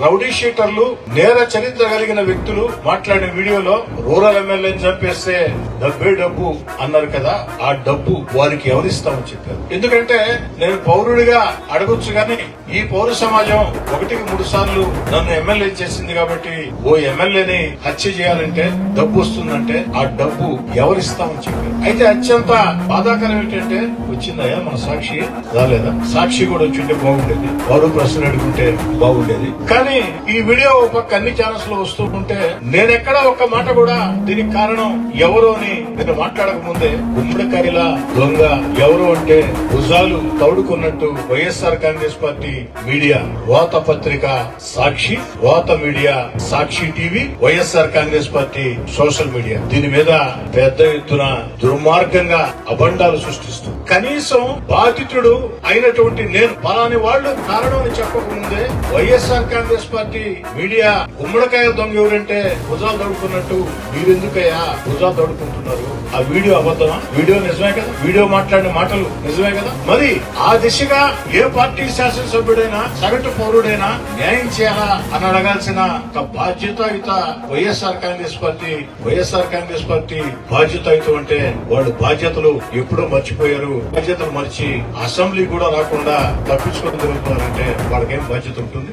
Rowdy షీటర్లు నేర చరిత్ర కలిగిన వ్యక్తులు మాట్లాడిన వీడియోలో రూరల్ ఎమ్మెల్యేని చంపేస్తే డబ్బే డబ్బు అన్నారు కదా ఆ డబ్బు వారికి ఎవరిస్తామని చెప్పారు. ఎందుకంటే నేను పౌరుడిగా అడగొచ్చు గాని ఈ పౌర సమాజం ఒకటికి మూడు సార్లు నన్ను ఎమ్మెల్యే చేసింది కాబట్టి ఓ ఎమ్మెల్యేని హత్య చేయాలంటే డబ్బు వస్తుందంటే ఆ డబ్బు ఎవరిస్తామని చెప్పారు. అయితే అత్యంత బాధాకరం ఏంటంటే వచ్చిందయ్యా మన సాక్షి రాలేదా? సాక్షి కూడా వచ్చింటే బాగుండేది. వారు ప్రశ్నలు అడుగుంటే బాగుండేది. కానీ ఈ వీడియో ఒక అన్ని ఛానల్స్లో వస్తూ ఉంటే నేనెక్కడ ఒక్క మాట కూడా దీనికి కారణం ఎవరు అని నేను మాట్లాడక ముందే గుమ్మడికాయల దొంగ ఎవరు అంటే భుజాలు తౌడుకున్నట్టు వైఎస్ఆర్ కాంగ్రెస్ పార్టీ మీడియా వాత పత్రిక సాక్షి వాత media Sakshi TV YSR Congress party social media. దీని మీద పెద్ద ఎత్తున దుర్మార్గంగా అబండాలు సృష్టిస్తూ కనీసం బాధితుడు అయినటువంటి నేను పలాని వాళ్ళు కారణం అని చెప్పకముందే వైఎస్ఆర్ కాంగ్రెస్ పార్టీ మీడియా గుమ్మడికాయ దొంగ ఎవరంటే భుజాలు తడుకున్నట్టు మీరెందుకయ్యా భుజాలు తడుకుంటున్నారు ఆ వీడియో అబద్ధమా? వీడియో నిజమే కదా? వీడియో మాట్లాడిన మాటలు నిజమే కదా? మరి ఆ దిశగా ఏ పార్టీ శాసనసభ్యుడైనా సగటు పౌరుడైనా న్యాయం చేయాలా అని అడగాల్సిన బాధ్యతాయుత YSR Congress party YSR Congress party బాధ్యతాయుతం అంటే వాళ్ళు బాధ్యతలు ఎప్పుడో మర్చిపోయారు. బాధ్యతలు మర్చి అసెంబ్లీ కూడా రాకుండా తప్పించుకొని జరుగుతున్నారంటే వాళ్ళకేం బాధ్యత ఉంటుంది?